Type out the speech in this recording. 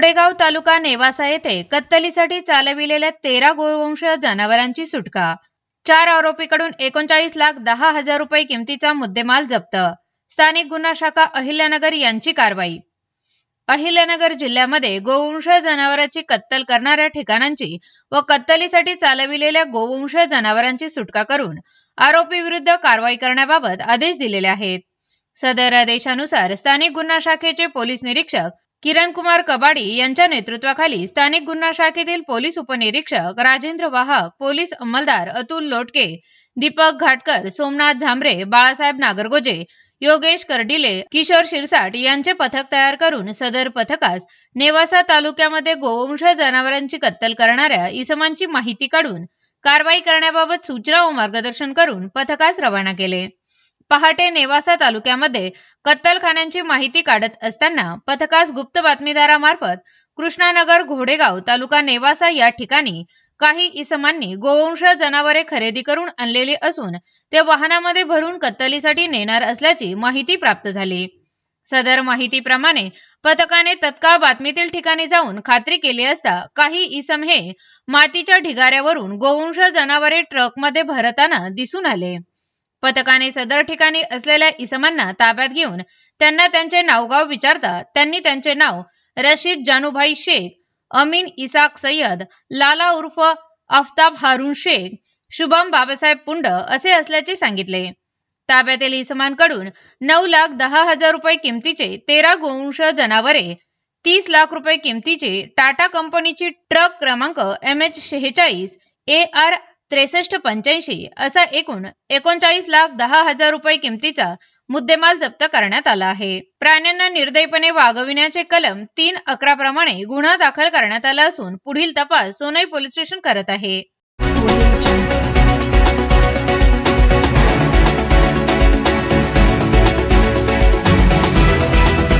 घोडेगाव तालुका नेवासा येथे कत्तलीसाठी चालविलेल्या तेरा गोवंश जनावरांची सुटका. चार आरोपीकडून एकोणचाळीस लाख दहा हजार रुपये किमतीचा मुद्देमाल जप्त. स्थानिक गुन्हा शाखा अहिल्यानगर यांची कारवाई. अहिल्यानगर जिल्ह्यामध्ये गोवंश जनावरांची कत्तल करणाऱ्या ठिकाणांची व कत्तलीसाठी चालविलेल्या गोवंश जनावरांची सुटका करून आरोपी विरुद्ध कारवाई करण्याबाबत आदेश दिलेले आहेत. सदर आदेशानुसार स्थानिक गुन्हा शाखेचे पोलीस निरीक्षक किरण कुमार कबाडी यांच्या नेतृत्वाखाली स्थानिक गुन्हा शाखेतील पोलीस उपनिरीक्षक राजेंद्र वाहक पोलीस अंमलदार अतुल लोटके दीपक घाटकर सोमनाथ झांबरे बाळासाहेब नागरगोजे योगेश कर्डिले किशोर शिरसाट यांचे पथक तयार करून सदर पथकास नेवासा तालुक्यामध्ये गोवंश जनावरांची कत्तल करणाऱ्या इसमांची माहिती काढून कारवाई करण्याबाबत सूचना व मार्गदर्शन करून पथकास रवाना केले. पहाटे नेवासा तालुक्यामध्ये कत्तलखान्यांची माहिती काढत असताना पथकास गुप्त बातमीदारामार्फत कृष्णानगर घोडेगाव तालुका नेवासा या ठिकाणी काही इसमांनी गोवंश जनावरे खरेदी करून आणलेली असून ते वाहनामध्ये भरून कत्तलीसाठी नेणार असल्याची माहिती प्राप्त झाली. सदर माहितीप्रमाणे पथकाने तत्काळ बातमीतील ठिकाणी जाऊन खात्री केली असता काही इसम हे मातीच्या ढिगाऱ्यावरून गोवंश जनावरे ट्रकमध्ये भरताना दिसून आले. पथकाने सदर ठिकाणी असलेल्या इसमांना ताब्यात घेऊन त्यांना त्यांचे नावगाव विचारता त्यांनी त्यांचे नाव रशीद जानूभाई शेख अमीन इसाक सय्यद लाला उर्फ आफताब हारून शेख शुभम बाबासाहेब पुंड असे असल्याचे सांगितले. ताब्यातील इसमांकडून नऊ लाख दहा हजार रुपये किमतीचे तेरा गोवंश जनावरे तीस लाख रुपये किमतीचे टाटा कंपनीची ट्रक क्रमांक एम एच शेहेचाळीस ए आर त्रेसष्ट पंच्याऐंशी असा एकूण एकोणचाळीस लाख दहा हजार रुपये किमतीचा मुद्देमाल जप्त करण्यात आला आहे. प्राण्यांना निर्दयीपणे वागविण्याचे कलम तीन अकरा प्रमाणे गुन्हा दाखल करण्यात आला असून पुढील तपास सोनई पोलीस स्टेशन करत आहे.